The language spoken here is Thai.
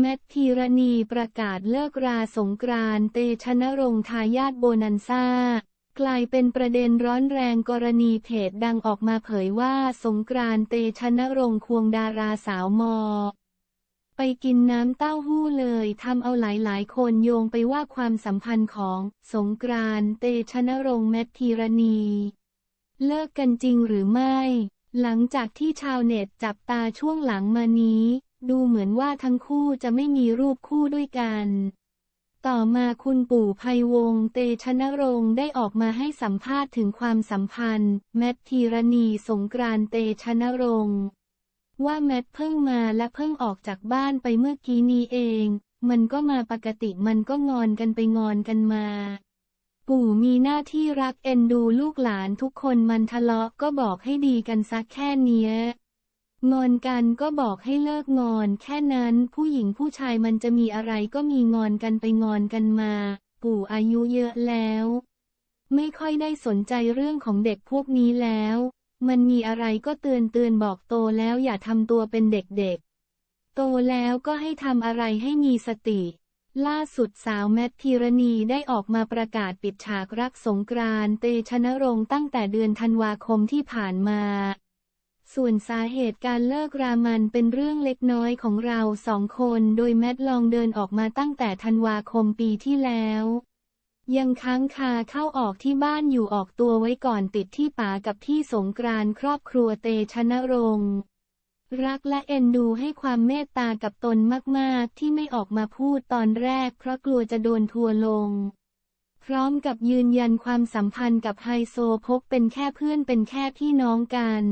แมทธีรณีประกาศเลิกราสงกรานเตชะนรงทายาทโบนันซ่า กลายเป็นประเด็นร้อนแรงกรณีเพจดังออกมาเผยว่าสงกรานเตชะนรงควงดาราสาวมอ ไปกินน้ำเต้าหู้เลยทำเอาหลายๆ คนโยงไปว่าความสัมพันธ์ของสงกรานเตชะนรงแมทธีรณี เลิกกันจริงหรือไม่ หลังจากที่ชาวเน็ตจับตาช่วงหลังมานี้ ดูเหมือนว่าทั้งคู่จะไม่มีรูปคู่ด้วยกัน ต่อมาคุณปู่ไพวงศ์เตชะนรงค์ได้ออกมาให้สัมภาษณ์ถึงความสัมพันธ์ แมทธีรณีสงกรานต์เตชะนรงค์ว่าแมทเพิ่งมาและเพิ่งออกจากบ้านไปเมื่อกี้นี้เอง มันก็มาปกติมันก็งอนกันไปงอนกันมา ปู่มีหน้าที่รักเอ็นดูลูกหลานทุกคนมันทะเลาะก็บอกให้ดีกันสักแค่เนี้ย งอนกันก็บอกให้เลิกงอน แค่นั้นผู้หญิงผู้ชายมันจะมีอะไรก็มีงอนกันไปงอนกันมา ปู่อายุเยอะแล้ว ไม่ค่อยได้สนใจเรื่องของเด็กพวกนี้แล้ว มันมีอะไรก็เตือนเตือนบอกโตแล้วอย่าทำตัวเป็นเด็กๆ โตแล้วก็ให้ทำอะไรให้มีสติ ล่าสุดสาวแมทธีรณีได้ออกมาประกาศปิดฉากรักสงกรานเตชะนรงค์ตั้งแต่เดือนธันวาคมที่ผ่านมา ส่วนสาเหตุการเลิกรามันเป็นเรื่องเล็กน้อยของเราสองคน โดยแมทลองเดินออกมาตั้งแต่ธันวาคมปีที่แล้ว ยังค้างคาเข้าออกที่บ้านอยู่ออกตัวไว้ก่อนติดที่ป๋ากับที่สงกรานครอบครัวเตชะนรงค์รักและเอ็นดูให้ความเมตตากับตนมาก ๆ ที่ไม่ออกมาพูดตอนแรก เพราะกลัวจะโดนทัวลง พร้อมกับยืนยันความสัมพันธ์กับไฮโซพกเป็นแค่เพื่อนเป็นแค่พี่น้องกัน